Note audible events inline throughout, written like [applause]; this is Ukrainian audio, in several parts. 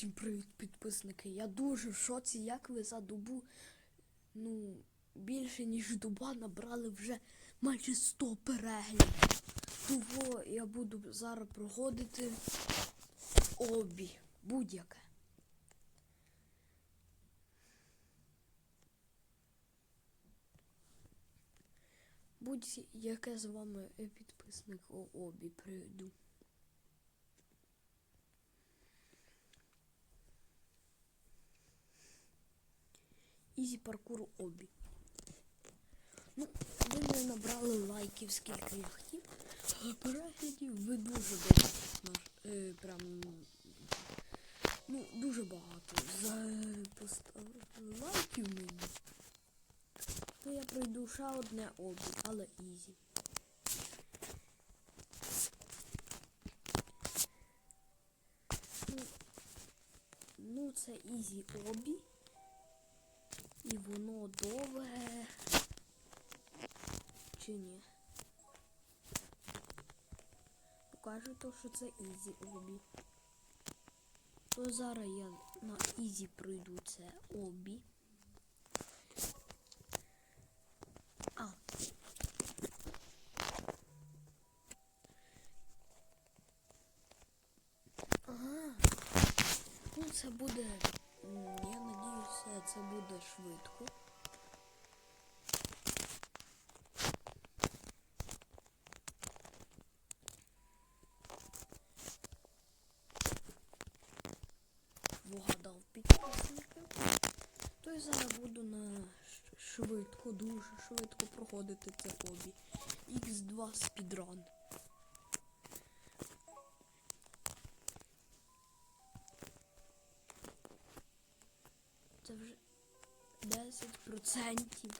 Всім привіт, підписники. Я дуже в шоці, як ви за добу, ну, більше ніж доба набрали вже майже 100 переглядів. Того я буду зараз проходити обі, будь-яке. Будь-яке з вами е, підписник обі прийду. Ізі паркур обі. Ну, ви не набрали лайків, скільки я хотів. Але переглядів ви дуже багато. Е, прям. Ну, дуже багато. За поставили лайків мені. То я пройду ще одне обі, але ізі. Ну, ну це ізі обі. І воно довге. Чи ні? Покажу то, що це ізі обі. То зараз я на ізі пройду це обі. А. Ага. Ну це буде. Я надіюся, це буде швидко. Вгадав підписника. То я зараз буду на швидко, дуже швидко проходити це обі. X2 спідран. 10%.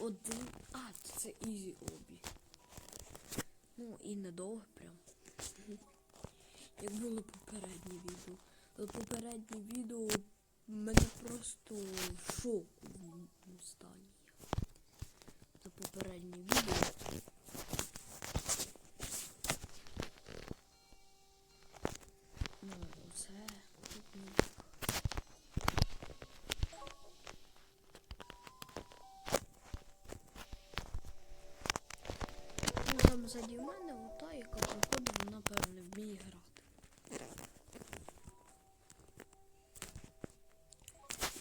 Один. А, це ізі обі. Ну і недовго прям. Як було попереднє відео. Попереднє відео мене просто в шоку стані. Це попереднє відео. Ну, оце тут Ну, там мене ота, яка проходить, вона певне вміє грати.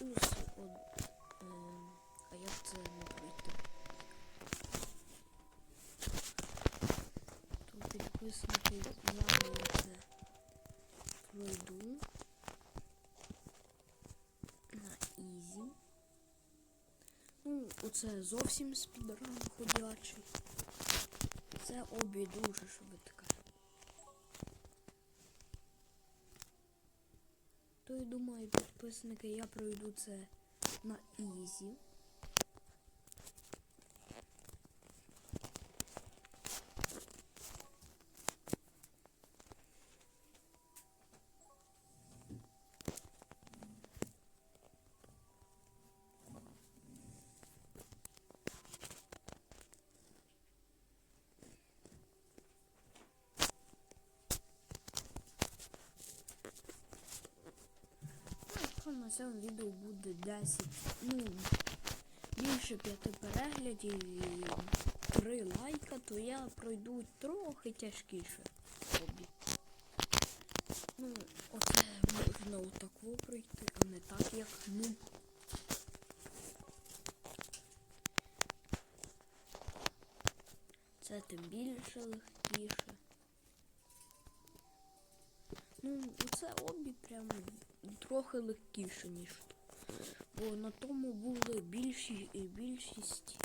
Ус, от, е, а як це не пройти? То підписники я це пройду на ізі. Ну, оце зовсім спідран ходячий. Це обі дуже швидка. То й думаю, підписники, я пройду це на ізі. Якщо на цьому відео буде 10, ну, більше 5 переглядів і 3 лайка, то я пройду трохи тяжкіше обі. Ну, оце можна отако пройти, а не так, як ну. Це тим більше легкіше. Ну, це обі прям трохи легкіше, ніж тут. Бо на тому були більші і більшість.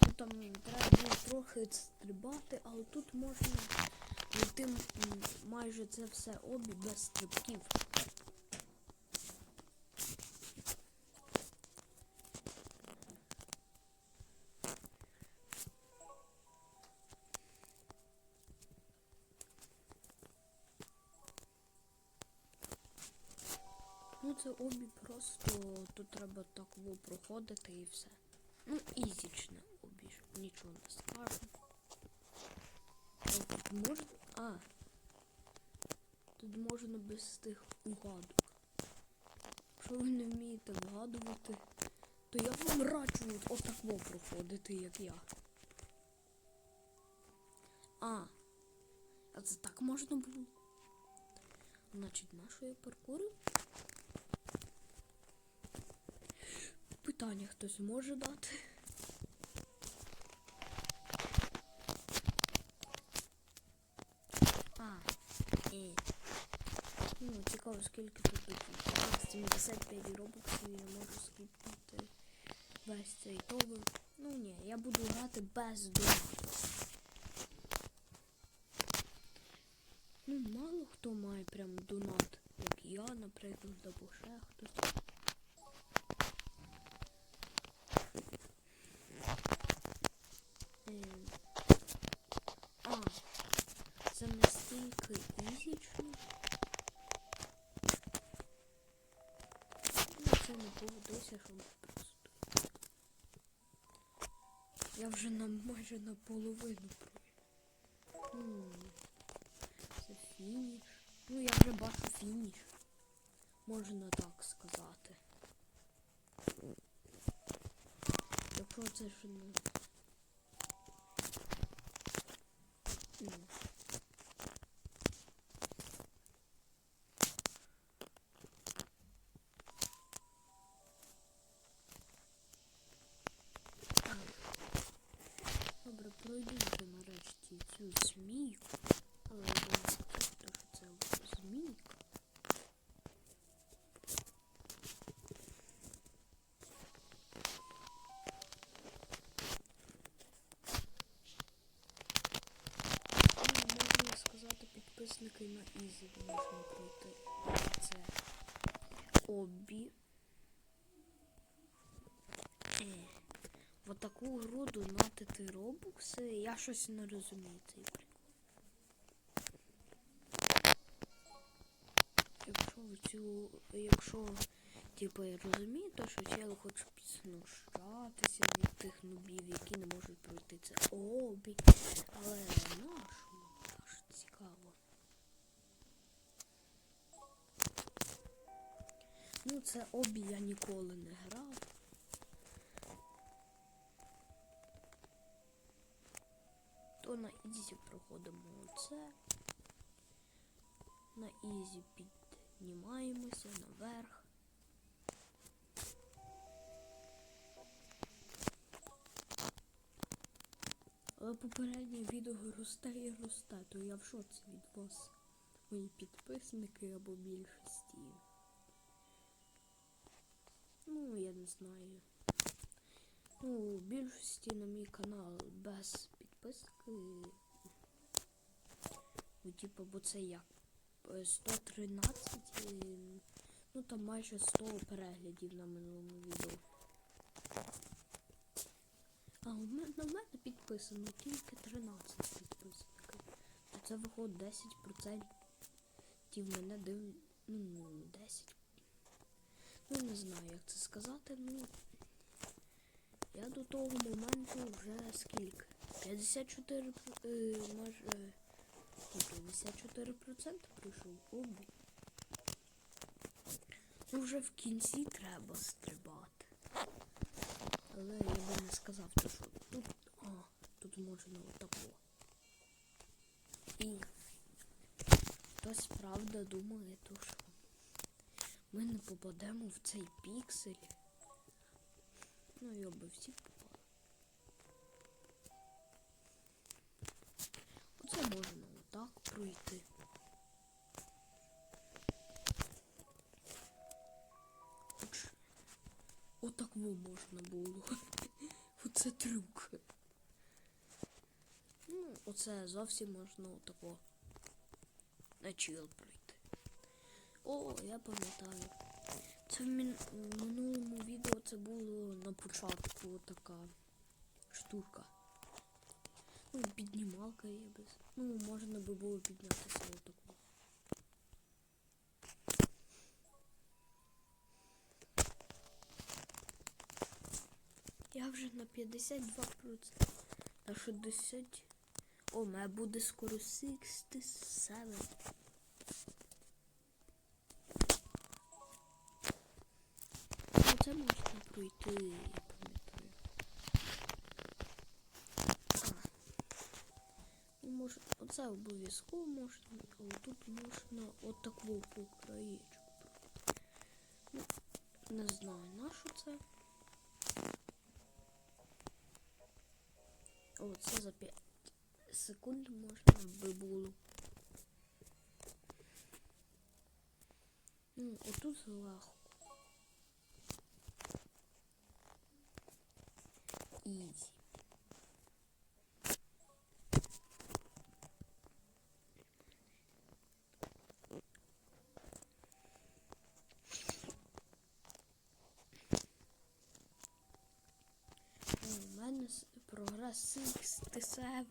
Тут там треба було трохи стрибати, але тут можна пройти майже це все обі без стрибків. Це обі просто тут треба так во проходити і все. Ну, ізічне обі, нічого не скажу. Тут можна. А. Тут можна без тих угадок. Якщо ви не вмієте вгадувати, то я вам раджу от отако проходити, як я. А, а це так можна було? Значить, на що я паркурю? Питання хтось може дати. А, і. Ну, цікаво, скільки тут такі. 75 робоксів я можу скіпнути весь цей тобер. Ну ні, я буду грати без донату. Ну, мало хто має прям донат, як я, наприклад, або ще хтось. Ем, А, це настільки ізічно. Ну, це не поводився, що просто. Я вже на майже наполовину пройду. Це фініш. Ну, я вже бачу фініш. Можна так сказати. Якщо це ж не. Ну. Так. Добре, пройду вже нарешті цю змійку. Але я думаю, що це змійка. Ну, можна сказати, підписники на Ізі можна пройти. Це обі. Е. В таку гру донатити робокси. Я щось не розумію цей прикол. Якщо цю. Якщо типу я розумію, то що чел хоче підснущатися від тих нубів, які не можуть пройти це обі. Але нашому аж цікаво. Ну, це обі я ніколи не грав. То на ізі проходимо оце. На ізі піднімаємося наверх. Але попереднє відео росте і росте, то я в шоці від вас, мої підписники або більшості. Ну, я не знаю. Ну, в більшості на мій канал без підписки. Ну, типу, бо це як? Е, 113, е, ну там майже 100 переглядів на минулому відео. А у мене на мене підписано тільки 13 підписників. Це виходить 10% мене див... Ну, 10. Ну не знаю, як це сказати, ну. Я до того моменту вже скільки? 54 е, може. е, ну, 54% прийшов обі. Ну вже в кінці треба стрибати. Але я би не сказав, то що тут. А, тут можна отако. І хтось правда думає, то що ми не попадемо в цей піксель. Ну і оби всі попали. Оце можна отак пройти. Отак во можна було. [laughs] Оце трюк. Ну, оце зовсім можна отако на чил пройти. О, я пам'ятаю. Це в, минулому відео це було на початку така штука. Ну, піднімалка є без. Ну, можна би було піднятися отаку. Я вже на 52%. На 60. О, мене буде скоро 67. Це можна пройти, я пам'ятаю. Ну, може, оце обов'язково можна, а тут можна отаку по краєчку пройти. Ну, не знаю, на що це. О, це за 5 секунд можна би було. Ну, отут легко. Ізі. О, У мене с- прогрес 67.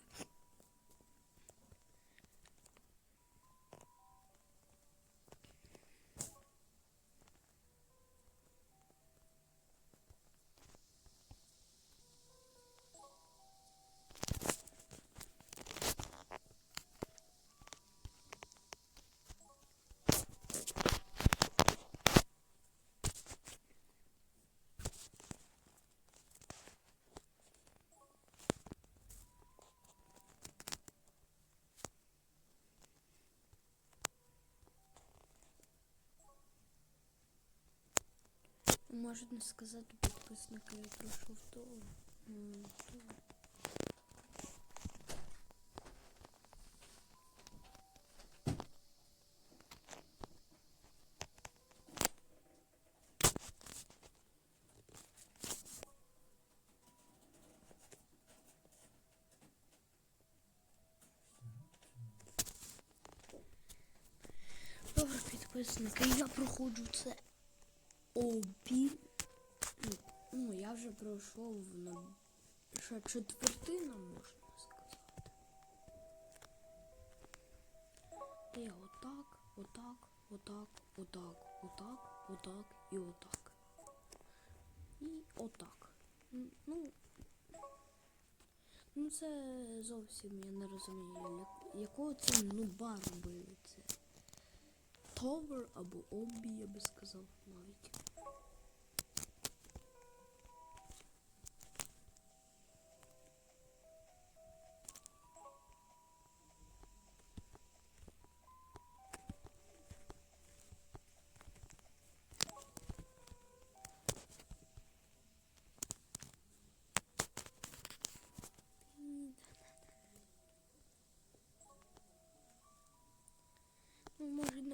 Можна сказати, підписника я пройшов то. Добре, підписники, я проходжу це обі. Ну, я вже пройшов на ще четвертина, можна сказати. Я отак, отак, отак, отак, отак, отак і отак. І отак. Ну, ну це зовсім я не розумію, якого це нуба робили це. Товер або обі, я би сказав навіть.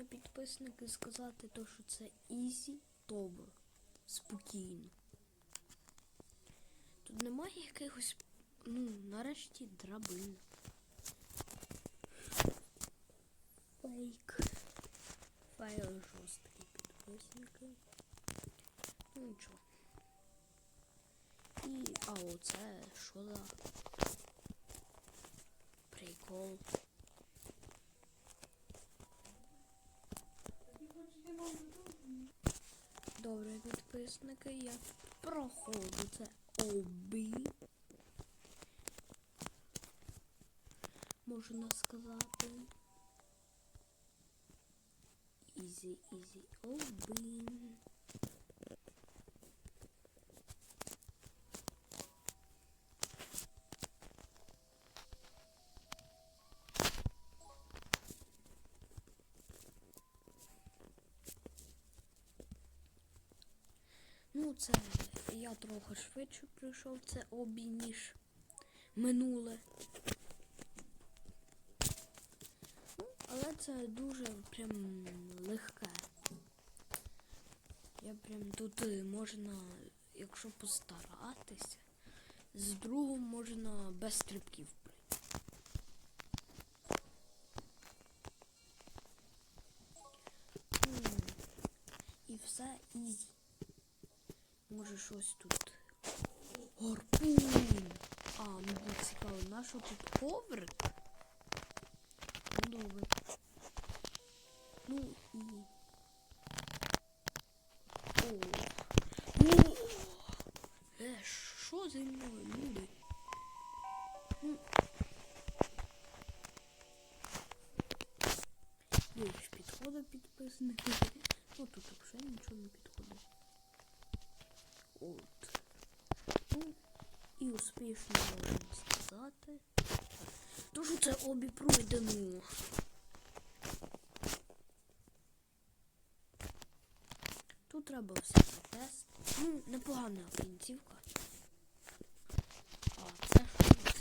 Можна підписники сказати, то, що це easy тобор. Спокійно. Тут немає якихось, ну, нарешті драбин. Фейк. Файл жорсткий підписники. Ну нічого. І, а оце що за прикол? Добре, підписники, я проходжу це обі. Можна сказати. Ізі, ізі, обі. Ну, це я трохи швидше прийшов, це обі, ніж минуле. Ну, але це дуже прям легке. Я прям тут е, можна, якщо постаратися, з другом можна без стрибків пройти. І все ізі. Може щось тут. Гарпун. А, ну буде цікаво, на що тут коврик? Ну, добре. Ну і. О. О. Е, що зі мною, люди? Ну. Більш підходить підписники. Ну [laughs] тут взагалі нічого не підходить. От. Ну, і успішно можна сказати. Тож це обі пройдено. Тут треба все протест. Ну, непогана кінцівка. А це що це?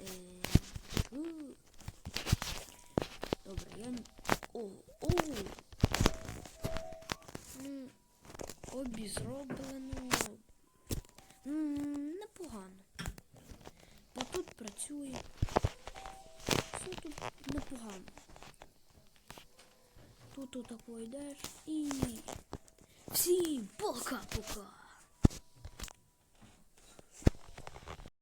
Е, ну, Добре, я. О, о! Ну, обі зроблено. Непогано. Бо тут працює. Все тут непогано. Тут отако йдеш і. Всім пока-пока!